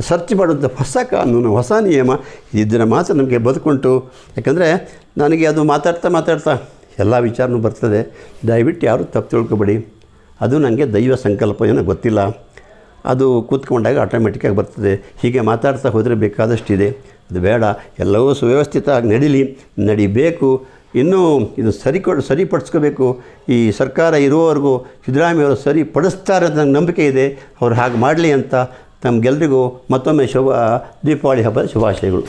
ಸರ್ಚ್ ಮಾಡುವಂಥ ಹೊಸ ಕಾನೂನು, ಹೊಸ ನಿಯಮ ಇದನ್ನು ಮಾತ್ರ ನಮಗೆ ಬದುಕುಂಟು. ಯಾಕಂದರೆ ನನಗೆ ಅದು ಮಾತಾಡ್ತಾ ಮಾತಾಡ್ತಾ ಎಲ್ಲ ವಿಚಾರನೂ ಬರ್ತದೆ. ದಯವಿಟ್ಟು ಯಾರು ತಪ್ಪು ತಿಳ್ಕೊಬೇಡಿ. ಅದು ನನಗೆ ದೈವ ಸಂಕಲ್ಪ ಏನೋ ಗೊತ್ತಿಲ್ಲ. ಅದು ಕೂತ್ಕೊಂಡಾಗ ಆಟೋಮೆಟಿಕ್ಕಾಗಿ ಬರ್ತದೆ. ಹೀಗೆ ಮಾತಾಡ್ತಾ ಹೋದರೆ ಬೇಕಾದಷ್ಟಿದೆ. ಅದು ಬೇಡ. ಎಲ್ಲವೂ ಸುವ್ಯವಸ್ಥಿತವಾಗಿ ನಡೀಲಿ. ನಡಿಬೇಕು. ಇನ್ನೂ ಇದು ಸರಿ ಕೊಡ್, ಸರಿಪಡಿಸ್ಕೋಬೇಕು. ಈ ಸರ್ಕಾರ ಇರುವವರೆಗೂ ಸಿದ್ದರಾಮಯ್ಯವರು ಸರಿಪಡಿಸ್ತಾರೆ ಅಂತ ನಂಗೆ ನಂಬಿಕೆ ಇದೆ. ಅವ್ರು ಹಾಗೆ ಮಾಡಲಿ ಅಂತ ನಮಗೆಲ್ರಿಗೂ ಮತ್ತೊಮ್ಮೆ ಶುಭ, ದೀಪಾವಳಿ ಹಬ್ಬದ ಶುಭಾಶಯಗಳು.